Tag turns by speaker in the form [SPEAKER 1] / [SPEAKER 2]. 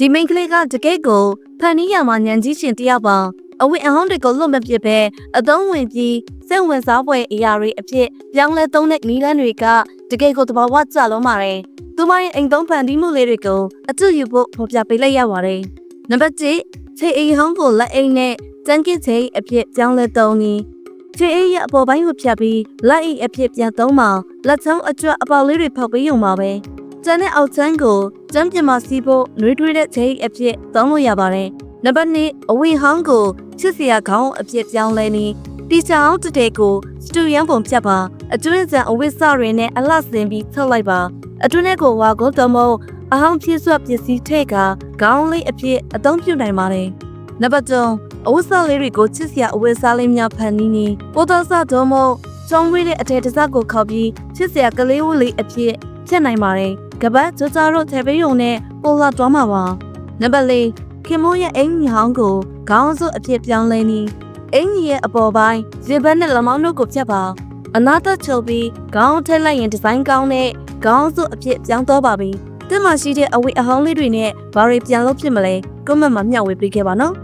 [SPEAKER 1] ဒီမိန်းကလေးကတကယ့်ကိုဖန်နီးရမှာညံကြီးရှင်တယောက်ပါအဝိအဟောင်းတွေကိုလွတ်မပြစ်ပဲအသုံးဝင်ပြီးစိတ်ဝင်စားဖွယ်အရာတွေအဖြစ်ပြောင်းလဲသုံးတဲ့နီလန်းတွေကတကယ့်ကိုတဘာဝကျလုံးပါတယ်သူမရဲ့အိမ်သုံးဖန်တီးမှုလေးတွေကိုအတူယူဖို့ဖော်ပြပေးလိုက်ရပါတယ်နံပါတ်1ခြေအိမ်ဟောင်းကိုလက်အိမ်နဲ့တန်ကစ်ချိန်အဖြစ်ပြောင်းလဲသုံးနည်းခြေအိမ်ရဲ့အပေါ်ပိုင်းကိုဖြတ်ပြီးလက်အိမ်အဖြစ်ပြန်သုံးမှလက်ချောင်းအကျွတ်အပေါက်လေးတွေဖောက်ပေးရုံပါပဲ ကျန်တဲ့အောက်ချမ်းကိုကျမ်းပြင်မှာစီးဖို့နှွေးထွေးတဲ့ခြေအိမ်အဖြစ်သုံးလို့ရပါတယ်နံပါတ်2အဝိဟောင်းကိုချစ်စရာခေါင်းအဖြစ်ပြောင်းလဲနည်းတီချာအောင်တတဲ့ကိုစတူယန်ပုံဖြတ်ပါအတွင်းစံအဝိစတွေနဲ့အလှဆင်ပြီးထုတ်လိုက်ပါအတွင်းထဲကိုဝါကိုတမုံအဟောင်းဖြစ်စွပ်ပစ္စည်းထဲကခေါင်းလေးအဖြစ်အသုံးပြုနိုင်ပါတယ်နံပါတ်3အဝိစလေးတွေကိုချစ်စရာအဝိစလေးများဖန်နီးနေပိုတော်စဒုံမကျုံဝေးတဲ့အထည်တစ်စပ်ကိုခောက်ပြီးချစ်စရာကလေးဝလေးအဖြစ်ဖြစ်နိုင်ပါတယ် ကပတ်ကြကြတော့ထေပေးုံနဲ့ပိုလာသွားမှာပါနံပါတ်4ခင်မိုးရဲ့အင်ကြီးဟောင်းကိုခေါင်းစုပ်အဖြစ်ပြောင်းလဲနေအင်ကြီးရဲ့အပေါ်ပိုင်းရေဘက်နဲ့လမောင်းတို့ကိုဖြတ်ပါအနာသက်ချုပ်ပြီးခေါင်းထက်လိုက်ရင်ဒီဇိုင်းကောင်းတဲ့ခေါင်းစုပ်အဖြစ်ပြောင်းတော့ပါပြီတင်မရှိတဲ့အဝေးအဟောင်းလေးတွေနဲ့ဘာတွေပြန်လို့ဖြစ်မလဲကွန်မန့်မှာမျှဝေပေးခဲ့ပါနော်